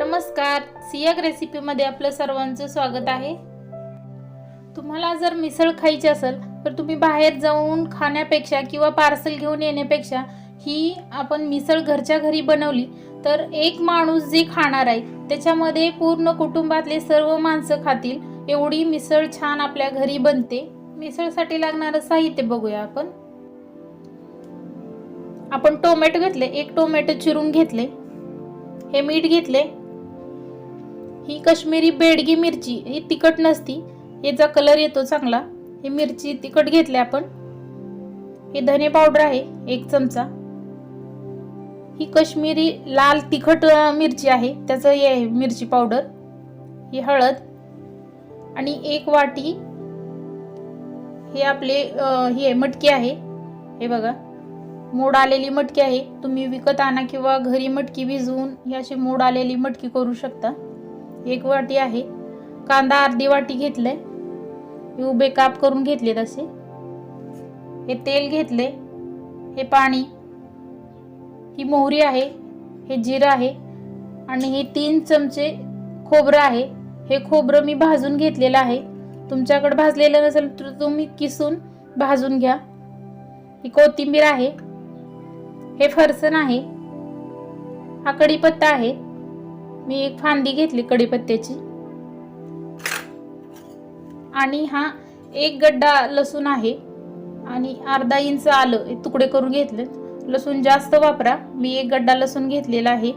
नमस्कार. सियाग रेसिपीमध्ये आपलं सर्वांचं स्वागत आहे. तुम्हाला जर मिसळ खायची असेल तर तुम्ही बाहेर जाऊन खाण्यापेक्षा किंवा पार्सल घेऊन येण्यापेक्षा ही आपण मिसळ घरच्या घरी बनवली तर एक माणूस जे खाणार आहे त्याच्यामध्ये पूर्ण कुटुंबातले सर्व माणसं खातील. एवढी मिसळ छान आपल्या घरी बनते. मिसळसाठी लागणारं साहित्य बघूया आपण. आपण टोमॅटो घेतले एक टोमॅटो चिरून घेतले. हे मीठ घेतले. ही कश्मीरी बेडगी मिरची ही तिखट नसती. याचा कलर येतो चांगला. ही मिरची तिखट घेतली आपण. हे धने पावडर आहे एक चमचा. ही कश्मीरी लाल तिखट मिरची आहे. त्याचं हे आहे मिरची पावडर ही हळद. आणि एक वाटी हे आपले हे ही आहे मटकी आहे. हे बघा. मोड आलेली मटकी आहे. तुम्ही विकत आणा किंवा घरी मटकी भिजवून ही अशी मोड आलेली मटकी करू शकता. एक वाटी आहे. कांदा अर्धी वाटी घेतले हे उभे काप करून घेतले तसे हे तेल घेतले हे पाणी. ही मोहरी आहे. हे जिरं आहे. आणि हे तीन चमचे खोबरं आहे. हे खोबरं मी भाजून घेतलेलं आहे. तुमच्याकडे भाजलेलं नसेल तर तुम्ही किसून भाजून घ्या. ही कोथिंबीर आहे. हे फरसन आहे. हा कढीपत्ता आहे. मी एक फांदी घेतली कढीपत्त्याची. आणि हा एक गड्डा लसूण आहे. आणि अर्धा इंच आलं तुकडे करून घेतले लसूण जास्त वापरा मी एक गड्डा लसूण घेतलेला आहे.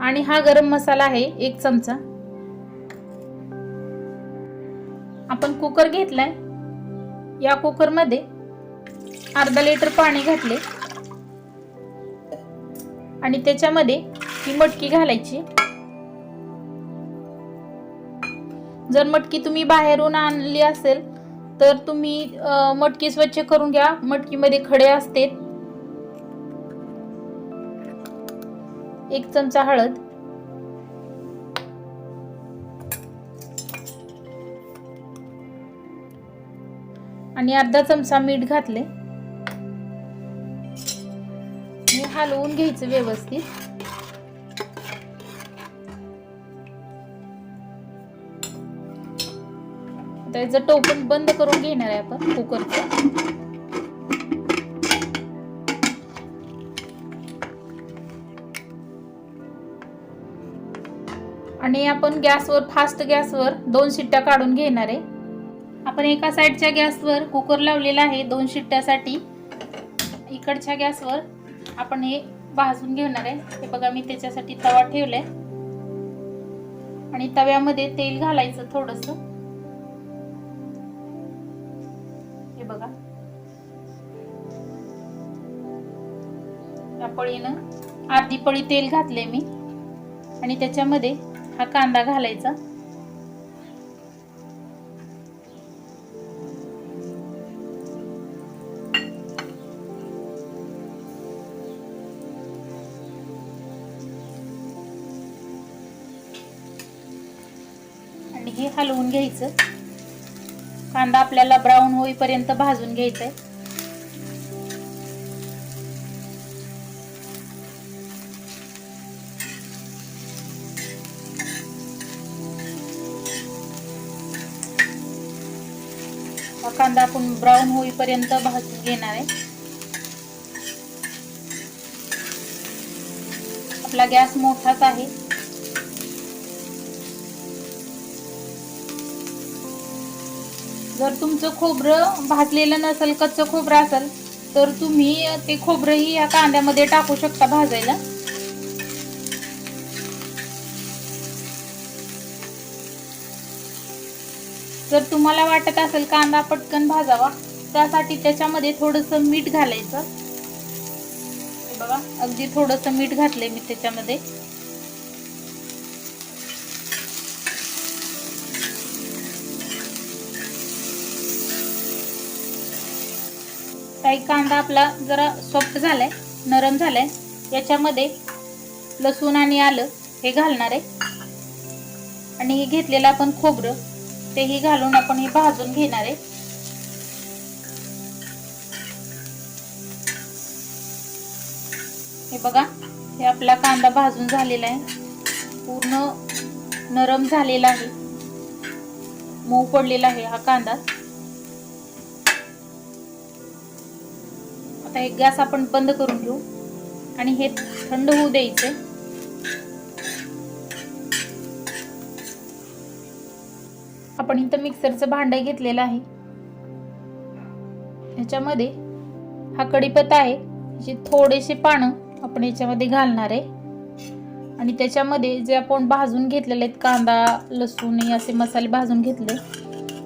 आणि हा गरम मसाला आहे एक चमचा. आपण कुकर घेतलाय. या कुकरमध्ये अर्धा लिटर पाणी घातले. आणि त्याच्यामध्ये ही मटकी घालायची. जर मटकी तुम्ही बाहेरून आणली असेल तर तुम्ही मटकी स्वच्छ करून घ्या. मटकीमध्ये खडे असते. एक चमचा हळद. आणि अर्धा चमचा मीठ घातले. हे हलवून घ्यायचं व्यवस्थित. त्याचं टोपण बंद करून घेणार आहे आपण कुकरचं. आणि आपण गॅसवर फास्ट गॅसवर दोन शिट्ट्या काढून घेणार आहे. आपण एका साईडच्या गॅसवर कुकर लावलेला आहे दोन शिट्ट्यासाठी. इकडच्या गॅसवर आपण हे भाजून घेणार आहे. हे बघा मी त्याच्यासाठी तवा ठेवलाय. आणि तव्यामध्ये तेल घालायचं थोडस. हे बघा. या पळीनं अर्धी पळी तेल घातले मी. आणि त्याच्यामध्ये हा कांदा घालायचा. हे हलवून घ्यायचं. कांदा आपल्याला ब्राऊन होईपर्यंत भाजून घ्यायचा आहे हा कांदा आपण ब्राऊन होईपर्यंत भाजून घेणार आहे. आपला गॅस मोठाच आहे. जर तुमचं खोबरं भाजलेलं नसेल कच्चं खोबरं असेल तर तुम्ही ते खोबरंही या कांद्यामध्ये टाकू शकता भाजायला. जर तुम्हाला वाटत असेल कांदा पटकन भाजावा त्यासाठी त्याच्यामध्ये थोडस मीठ घालायचं. बघा अगदी थोडस मीठ घातलंय मी त्याच्यामध्ये. काही कांदा आपला जरा सॉफ्ट झालाय नरम झालाय. याच्यामध्ये लसूण आणि आलं हे घालणार आहे. आणि हे घेतलेलं आपण खोबरं तेही घालून आपण हे भाजून घेणार आहे. हे बघा हे आपला कांदा भाजून झालेला आहे. पूर्ण नरम झालेला आहे. मऊ पडलेला आहे हा कांदा. आता एक गॅस आपण बंद करून घेऊ. आणि हे थंड होऊ द्यायचे. आपण इथं मिक्सरचं भांड घेतलेलं आहे. ह्याच्यामध्ये हा कढीपत्ता आहे. जे थोडेसे पानं आपण याच्यामध्ये घालणार आहे. आणि त्याच्यामध्ये जे आपण भाजून घेतलेले आहेत कांदा लसूण असे मसाले भाजून घेतले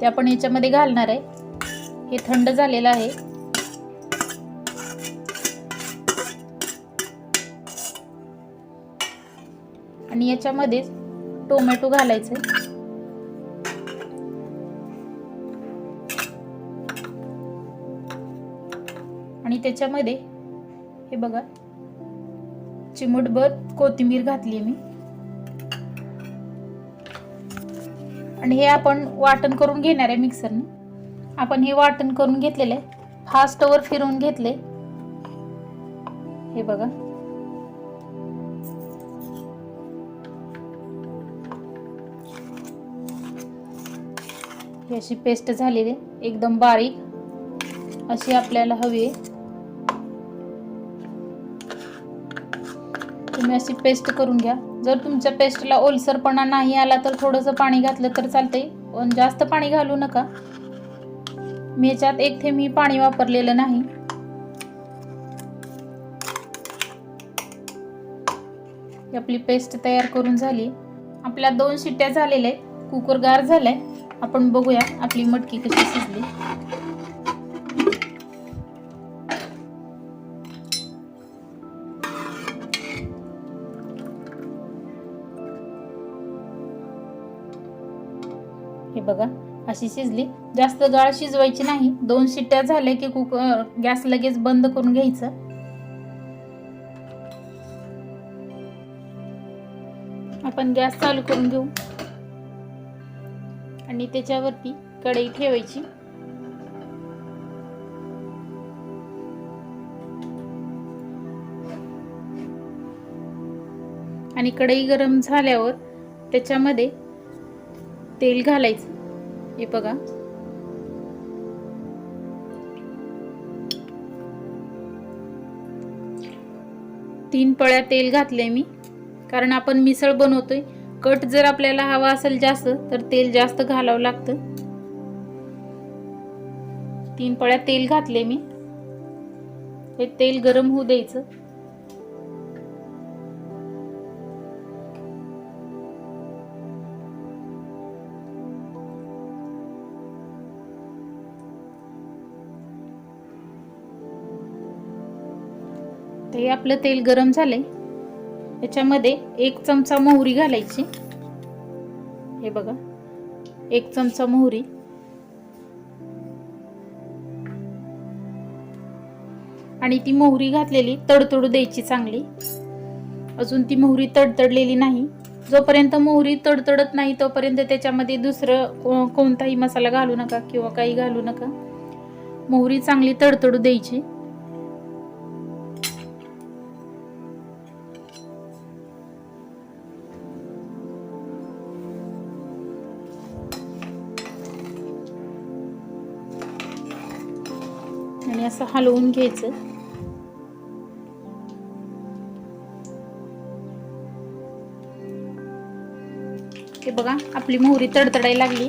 ते आपण याच्यामध्ये घालणार आहे. हे थंड झालेलं आहे. आणि याच्यामध्येच टोमॅटो घालायचे आणि त्याच्यामध्ये हे बघा चिमूटभर कोथिंबीर घातली मी. आणि हे आपण वाटण करून घेणार आहे मिक्सरने. आपण हे वाटण करून घेतलेले फास्टवर फिरवून घेतले हे बघा. ही अशी पेस्ट झालेली आहे, एकदम बारीक. अशी आपल्याला हवी आहे. तुम्ही अशी पेस्ट करून घ्या. जर तुमच्या पेस्टला ओलसरपणा नाही आला तर थोडंसं पाणी घातलं तर चालतंय. पण जास्त पाणी घालू नका. मी याच्यात एक थेंब मी पाणी वापरलेलं नाही. आपली पेस्ट तयार करून झाली. आपल्या दोन शिट्ट्या झालेल्या आहेत. कुकर गार झालाय. आपण बघूया आपली मटकी कशी शिजली. हे बघा अशी शिजली. जास्त गाळ शिजवायची नाही. दोन शिट्ट्या झाल्या की कुकर गॅस लगेच बंद करून घ्यायचं. आपण गॅस चालू करून घेऊ. आणि त्याच्यावरती कढई ठेवायची. आणि कढई गरम झाल्यावर त्याच्यामध्ये तेल घालायचं. हे बघा. तीन पळ्या तेल घातले मी. कारण आपण मिसळ बनवतोय. कट जर आपल्याला हवा असेल जास्त तर तेल जास्त घालावं लागतं. तीन पळ्या तेल घातले मी. हे तेल गरम होऊ द्यायचं. ते आपलं तेल गरम झालंय. याच्यामध्ये एक चमचा मोहरी घालायची. हे बघा. एक चमचा मोहरी. आणि ती मोहरी घातलेली तडतडू द्यायची चांगली. अजून ती मोहरी तडतडलेली नाही. जोपर्यंत मोहरी तडतडत नाही तोपर्यंत त्याच्यामध्ये दुसरं को- कोणताही मसाला घालू नका किंवा काही घालू नका. मोहरी चांगली तडतडू द्यायची. हलवून घ्यायचं. हे बघा आपली मोहरी तडतडायला लागली.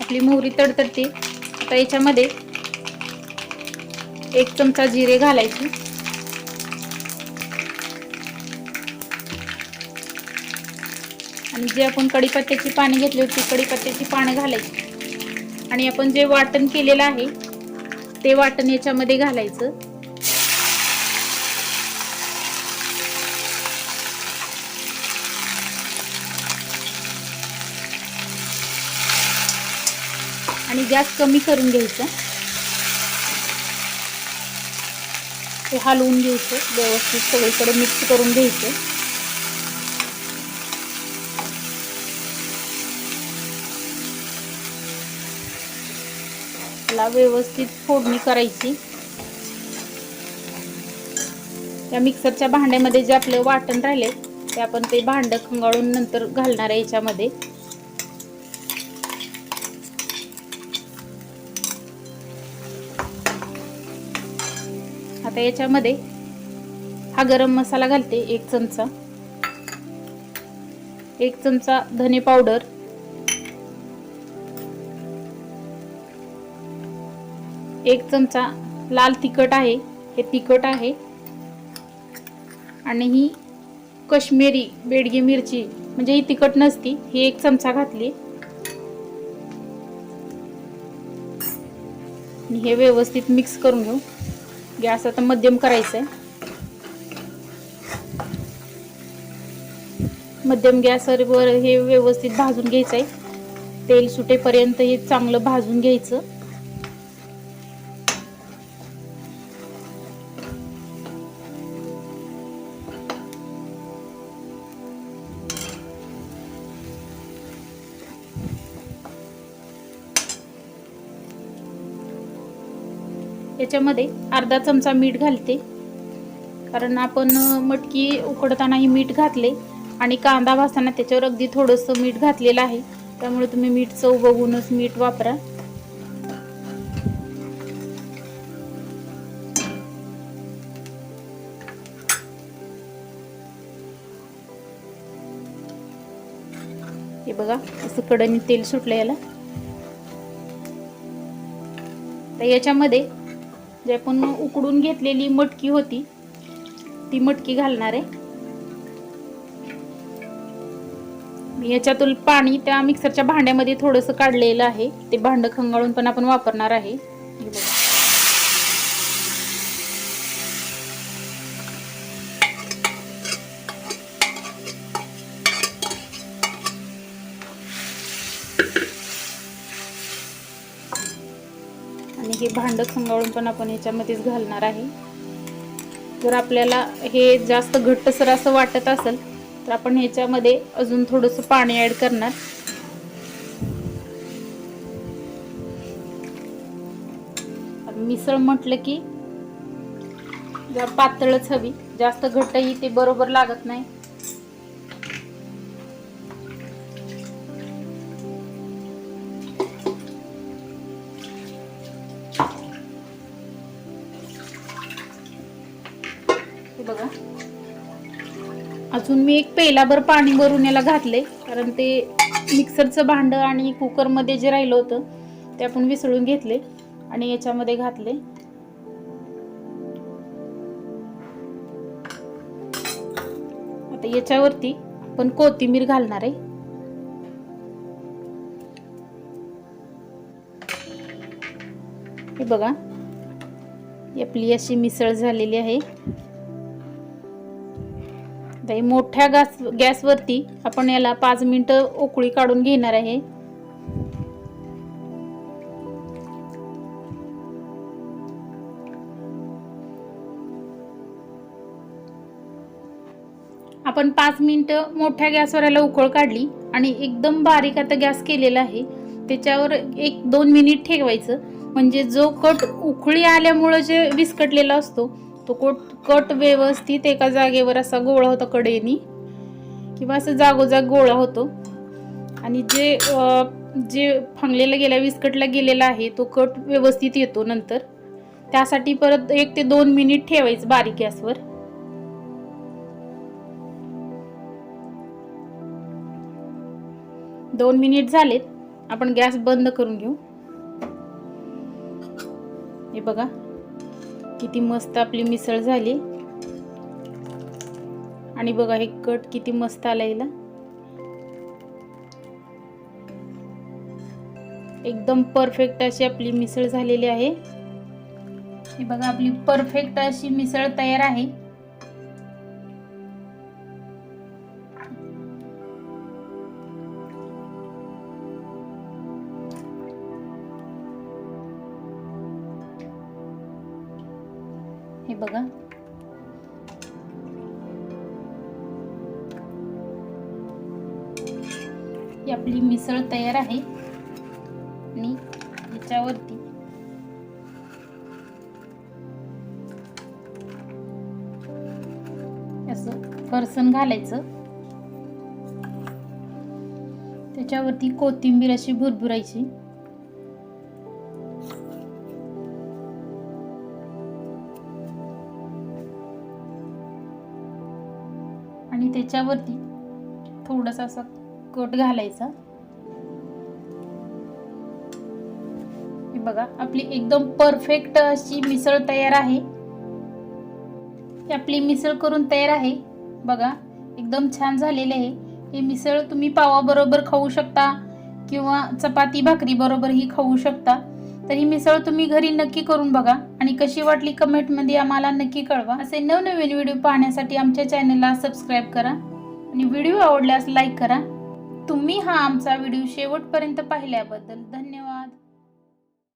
आपली मोहरी तडतडते. आता याच्यामध्ये एक चमचा जिरे घालायची. आणि जे आपण कडीपत्त्याची पाने घेतली होती कडीपत्त्याची पानं घालायची. आणि आपण जे वाटण केलेलं आहे ते वाटण याच्यामध्ये घालायचं. आणि गॅस कमी करून घ्यायचा. ते हलवून घ्यायचं व्यवस्थित सगळीकडे मिक्स करून घ्यायचं. त्याला व्यवस्थित फोडणी करायची. त्या मिक्सरच्या भांड्यामध्ये जे आपलं वाटण राहिले ते आपण ते भांडं खंगाळून नंतर घालणार आहे याच्यामध्ये. आता याच्यामध्ये हा गरम मसाला घालते एक चमचा. एक चमचा धने पावडर. एक चमचा लाल तिखट आहे हे तिखट आहे. आणि ही कश्मीरी बेडगी मिरची म्हणजे ही तिखट नसती ही एक चमचा घातली. आणि हे व्यवस्थित मिक्स करून घेऊ. गॅस आता मध्यम करायचं आहे मध्यम गॅसवर हे व्यवस्थित भाजून घ्यायचं आहे तेल सुटेपर्यंत हे चांगलं भाजून घ्यायचं. याच्यामध्ये अर्धा चमचा मीठ घालते. कारण आपण मटकी उकडतानाही मीठ घातले आणि कांदा भासताना त्याच्यावर अगदी थोडंसं मीठ घातलेलं आहे. त्यामुळे तुम्ही मीठ चव बघूनच मीठ वापरा. हे बघा असं कडणी तेल सुटलं याला. तर याच्यामध्ये जे आपण उकडून घेतलेली मटकी होती ती मटकी घालणार आहे. याच्यातून पाणी त्या मिक्सरच्या भांड्यामध्ये थोडंसं काढलेलं आहे. ते भांडं खंगाळून पण आपण वापरणार आहे. भांडं खंगाळून पण आपण याच्यामध्येच घालणार आहे. जर आपल्याला हे जास्त घट्टसर असं वाटत असेल तर आपण ह्याच्यामध्ये अजून थोडंसं पाणी ॲड करणार. मिसळ म्हटलं की जर पातळच हवी. जास्त घट्टही ते बरोबर लागत नाही. अजून मी एक पेलाभर पाणी भरून याला घातले कारण ते मिक्सरचं भांडं आणि कुकरमध्ये जे राहिलं होतं ते आपण विसळून घेतले आणि याच्यामध्ये घातले आता याच्यावरती आपण कोथिंबीर घालणार आहे. हे बघा आपली अशी मिसळ झालेली आहे. आता हे मोठ्या गॅस गॅसवरती आपण याला पाच मिनटं उकळी काढून घेणार आहे. आपण पाच मिनटं मोठ्या गॅसवर याला उकळ काढली आणि एकदम बारीक आता गॅस केलेला आहे. त्याच्यावर एक दोन मिनिट ठेवायचं. म्हणजे जो कट उकळी आल्यामुळं जे विस्कटलेला असतो तो कोट कट व्यवस्थित एका जागेवर असा गोळा होता कडेनी किंवा असं जागोजाग गोळा होतो. आणि जे जे फांगलेला गेला विस्कटला गेलेला आहे तो कट व्यवस्थित येतो नंतर. त्यासाठी परत एक ते दोन मिनिट ठेवायचं बारीक गॅसवर. दोन मिनिट झालेत. आपण गॅस बंद करून घेऊ. हे बघा. किती मस्त आपली मिसळ झाली. आणि बघा हे कट किती मस्त आला हिला. एकदम परफेक्ट अशी आपली मिसळ झालेली आहे. हे बघा आपली परफेक्ट अशी मिसळ तयार आहे. मिसळ तयार आहे. आणि याच्यावरती असं फरसन घालायचं. त्याच्यावरती कोथिंबीर अशी भुरभुरायची. आणि त्याच्यावरती थोडासा असा कट घालायचा. बघा आपली एकदम परफेक्ट अशी मिसळ तयार आहे. ही आपली मिसळ करून तयार आहे. बघा एकदम छान झालेले आहे. हे मिसळ तुम्ही पावाबरोबर खाऊ शकता किंवा चपाती भाकरी बरोबरही खाऊ शकता. तर ही मिसळ तुम्ही घरी नक्की करून बघा आणि कशी वाटली कमेंटमध्ये आम्हाला नक्की कळवा. असे नवनवीन व्हिडिओ पाहण्यासाठी आमच्या चॅनलला सबस्क्राईब करा आणि व्हिडिओ आवडल्यास लाईक करा. तुम्ही हा आमचा व्हिडिओ शेवटपर्यंत पाहिल्याबद्दल धन्यवाद.